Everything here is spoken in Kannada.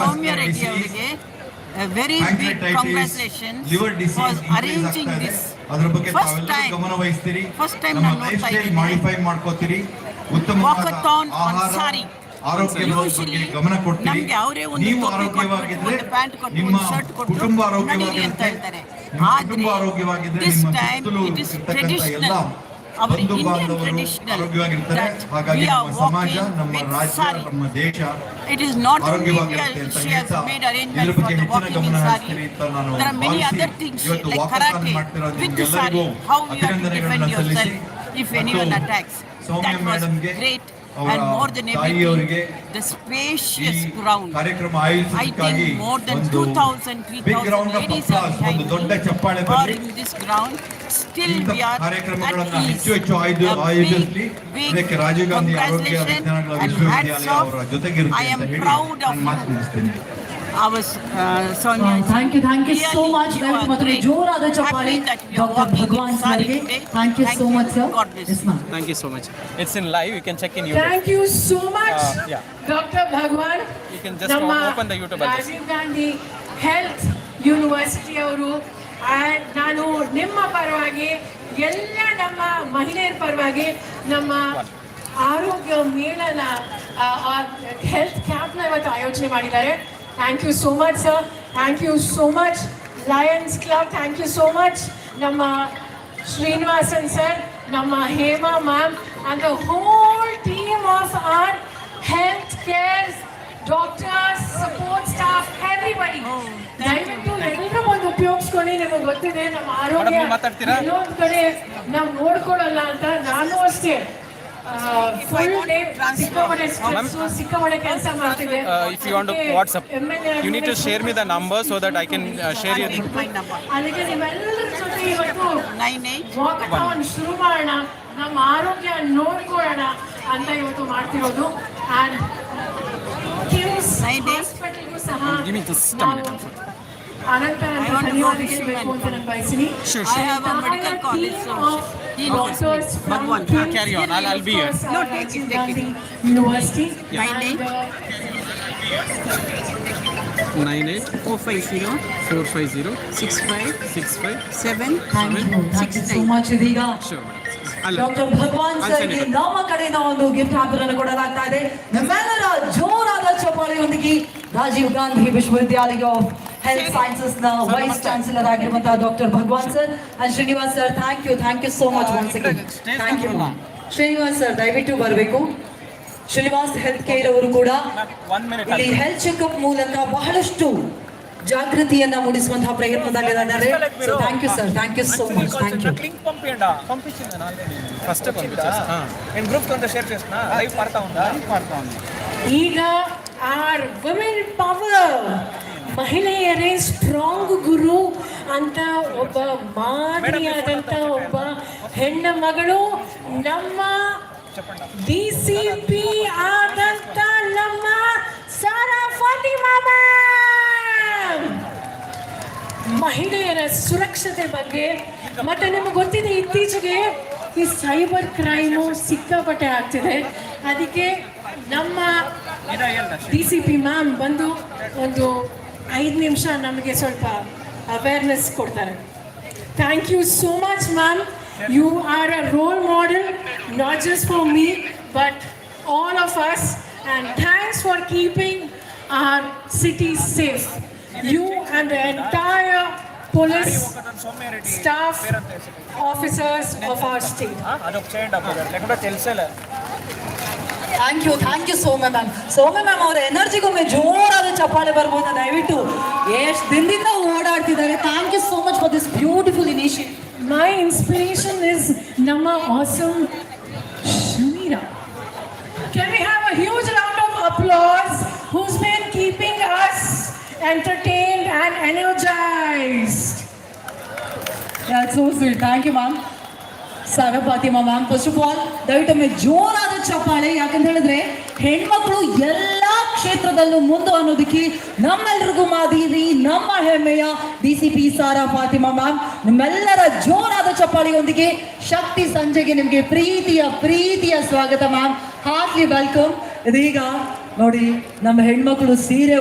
ಸೌಮ್ಯ ರೆಡ್ಡಿ ಅವರಿಗೆ very big congratulation for arranging this ಅದರ ಬಗ್ಗೆ ಫಸ್ಟ್ ಟೈಮ್ ಗಮನ ವಹಿಸ್ತೀರಿ. ಫಸ್ಟ್ ಟೈಮ್ ನಾನು ನೋಡ್ತಾ ಇದ್ದೀನಿ. ಮಾಡಿಫೈ ಮಾಡ್ಕೋತೀರಿ. ಉತ್ತಮ ಆನ್ ಸಾರಿ ಗಮನ ಕೊಡ್ತೀರಿ. ನಮ್ಗೆ ಅವರೇ ಒಂದು ನೀವು ಆರೋಗ್ಯವಾಗಿದ್ರೆ ಪ್ಯಾಂಟ್ ಕೊಟ್ಟು, ನಿಮ್ಮ ಒಂದು ಶರ್ಟ್ ಕೊಟ್ಟು ಕುಟುಂಬ ಆರೋಗ್ಯವಾಗಿರುತ್ತೆ. ಹೇಳ್ತಾರೆ. ನಿಮ್ಮ ಆದ್ರೆ ಕುಟುಂಬ ಆರೋಗ್ಯವಾಗಿದ್ರೆ ನಿಮ್ಮ ಸುತ್ತಲೂ ಇರ್ತಕ್ಕಂಥ ಎಲ್ಲ our ಬಂಧು Indian ಬಾಂಧವರು traditional ಆರೋಗ್ಯವಾಗಿರ್ತಾರೆ that ಹಾಗಾಗಿ we are ನಮ್ಮ ಸಮಾಜ walking ನಮ್ಮ with ರಾಜ್ಯ saree. ನಮ್ಮ ದೇಶ It is not only ಆರೋಗ್ಯವಾಗಿರುತ್ತೆ ಅಂತ she has ಹೇಳ್ತಾ made ಇದ್ರ arrangements for ಬಗ್ಗೆ the ಹೆಚ್ಚಿನ walking in ಗಮನ saree. ಹರಿಸ್ತೀರಿ ಅಂತ ನಾನು There are and more than everything, the spacious ground. I think more than 2,000, 3,000 ladies are behind me are in this ground. Still we are at ease. A big, big congratulations and hats off. I am proud of you. Our uh, Sonia. Uh, you thank you so Really, much you that you so much. walking Bhagwan in saree ಸರ್ಗೆ today. Thank Thank you so much, sir. God bless ಎಸ್ you. Thank you so much. It's in live. You can check in YouTube. Thank you so much, Uh, yeah. Dr. Bhagwan. You can just Nama, open the YouTube address. Rajiv Gandhi health university ಅವರು ಆ್ಯಂಡ್ ನಾನು ನಿಮ್ಮ ಪರವಾಗಿ ಎಲ್ಲ ನಮ್ಮ ಮಹಿಳೆಯರ ಪರವಾಗಿ ನಮ್ಮ ಆರೋಗ್ಯ ಮೇಳನ ಹೆಲ್ತ್ ಕ್ಯಾಂಪ್ನ ಇವತ್ತು ಆಯೋಜನೆ ಮಾಡಿದ್ದಾರೆ thank you so much sir thank you so much lions club thank you so much ನಮ್ಮ ಶ್ರೀನಿವಾಸನ್ ಸರ್ ನಮ್ಮ Hema ma'am and the whole team of our health care doctors support staff everybody ದಯವಿಟ್ಟು ಎಲ್ಲರೂ ಒಂದು ಉಪಯೋಗಿಸ್ಕೊಳ್ಳಿ ನಿಮಗೆ ಗೊತ್ತಿದೆ ನಮ್ಮ ಆರೋಗ್ಯ ಇನ್ನೊಂದು ಕಡೆ ನಾವು ನೋಡ್ಕೊಳ್ಳಲ್ಲ ಅಂತ ನಾನು ಅಷ್ಟೇ. ಆ if you want to what's you need to share me the number so that I can share you the ನಮ್ಮ ಆರೋಗ್ಯ ನೋಡ್ಕೋಣ ಅಂತ ಇವತ್ತು ಮಾಡ್ತಿರೋದು. And give Give me just a ನಾವು minute, Ananta I want to ಧನ್ಯವಾದ go ಹೇಳಬೇಕು ಅಂತ ನಾನು ಬಯಸ್ತೀನಿ Sure, I have a medical college, so he knows me. Bhagwan. Ah, carry on. I'll- I'll be here. No, take it, take it. University My name? Nine eight four five zero four five zero six five six five. seven thank you thank you so much ಇದೀಗ Sure, madam. I'll. Doctor Bhagwan I'll send ಸರ್ಗೆ it. ನಮ್ಮ ಕಡೆಯಿಂದ ಒಂದು ಗಿಫ್ಟ್ ಹ್ಯಾಂಪರ್ ಅನ್ನು ಕೊಡಲಾಗ್ತಾ ಇದೆ ನಮ್ಮೆಲ್ಲರ ಜೋರಾದ ಚಪ್ಪಾಳೆಯೊಂದಿಗೆ ರಾಜೀವ್ ಗಾಂಧಿ ವಿಶ್ವವಿದ್ಯಾಲಯ ಆಫ್ ಹೆಲ್ತ್ ಸೈನ್ಸಸ್ ನ ವೈಸ್ ಚಾನ್ಸಲರ್ ಆಗಿರುವಂತಹ doctor Bhagwan sir and Srinivas sir thank you thank you so much once again thank you Srinivas sir ದಯವಿಟ್ಟು ಬರಬೇಕು ಶ್ರೀನಿವಾಸ್ ಹೆಲ್ತ್ ಕೇರ್ ಅವರು ಕೂಡ One minute. ಇಲ್ಲಿ ಹೆಲ್ತ್ ಚೆಕ್ಅಪ್ ಮೂಲಕ ಬಹಳಷ್ಟು ಜಾಗೃತಿಯನ್ನ ಮೂಡಿಸುವಂತಹ ಪ್ರಯತ್ನದಲ್ಲಿದ್ದಾರೆ so thank you sir thank you so much thank you link పంపించండి పంపించింది ఆల్రెడీ ఫస్ట్ పంపించేస్తా నేను గ్రూప్ తో షేర్ చేస్తున్నా లైవ్ పడతా ఉందా పడతా ఉంది ಈಗ ಆರ್ ವುಮೆನ್ ಪವರ್ ಮಹಿಳೆಯರೇ ಸ್ಟ್ರಾಂಗ್ ಗುರು ಅಂತ ಒಬ್ಬ ಮಾದರಿಯಾದಂಥ ಒಬ್ಬ ಹೆಣ್ಣ ಮಗಳು ನಮ್ಮ ಡಿ ಸಿ ಪಿ ಆದಂಥ ನಮ್ಮ ಸಾರಾ ಫಾತಿಮಾ ಮಹಿಳೆಯರ ಸುರಕ್ಷತೆ ಬಗ್ಗೆ ಮತ್ತೆ ನಿಮಗೆ ಗೊತ್ತಿದೆ ಇತ್ತೀಚೆಗೆ ಈ ಸೈಬರ್ ಕ್ರೈಮು ಸಿಕ್ಕಾಪಟ್ಟೆ ಆಗ್ತಿದೆ. ಅದಕ್ಕೆ ನಮ್ಮ ಡಿ ಸಿ ಪಿ ಮ್ಯಾಮ್ ಬಂದು ಒಂದು ಐದು ನಿಮಿಷ ನಮಗೆ ಸ್ವಲ್ಪ ಅವೇರ್ನೆಸ್ ಕೊಡ್ತಾರೆ thank you so much ma'am you are a role model not just for me but all of us and thanks for keeping our city safe you and the entire police staff officers of our state. Thank you thank you Soumya ma'am Soumya ma'am ಅವರ ಎನರ್ಜಿಗೊಮ್ಮೆ ಜೋರಾದ ಚಪ್ಪಾಳೆ ಬರ್ಬೋದು ದಯವಿಟ್ಟು ಎಷ್ಟು ದಿನದಿಂದ ಓಡಾಡ್ತಿದ್ದಾರೆ thank you so much for this beautiful initiative My inspiration is Nama Awesome Shamira. Can we have a huge round of applause who's been keeping us entertained and energized? So sweet thank you ma'am Sara Fatima ma'am first of all ದಯವಿಟ್ಟೊಮ್ಮೆ ಜೋರಾದ ಚಪ್ಪಾಳೆ ಯಾಕಂತ ಹೇಳಿದ್ರೆ, ಹೆಣ್ಮಕ್ಳು ಎಲ್ಲಾ ಕ್ಷೇತ್ರದಲ್ಲೂ ಮುಂದೆ ಅನ್ನೋದಕ್ಕೆ ನಮ್ಮೆಲ್ರಿಗೂ ಮಾದರಿ, ನಮ್ಮ ಹೆಮ್ಮೆಯ ಡಿ ಸಾರಾ ಫಾತಿಮಾ ಮ್ಯಾಮ್ ನಿಮ್ಮೆಲ್ಲರ ಜೋರಾದ ಚಪ್ಪಾಳೆಯೊಂದಿಗೆ ಶಕ್ತಿ ಸಂಜೆಗೆ ನಿಮಗೆ ಪ್ರೀತಿಯ ಪ್ರೀತಿಯ ಸ್ವಾಗತ ಮ್ಯಾಮ್ ಹಾರ್ಟ್ಲಿ ವೆಲ್ಕಮ್ ಇದೀಗ ನೋಡಿ, ನಮ್ಮ ಹೆಣ್ಮಕ್ಳು ಸೀರೆ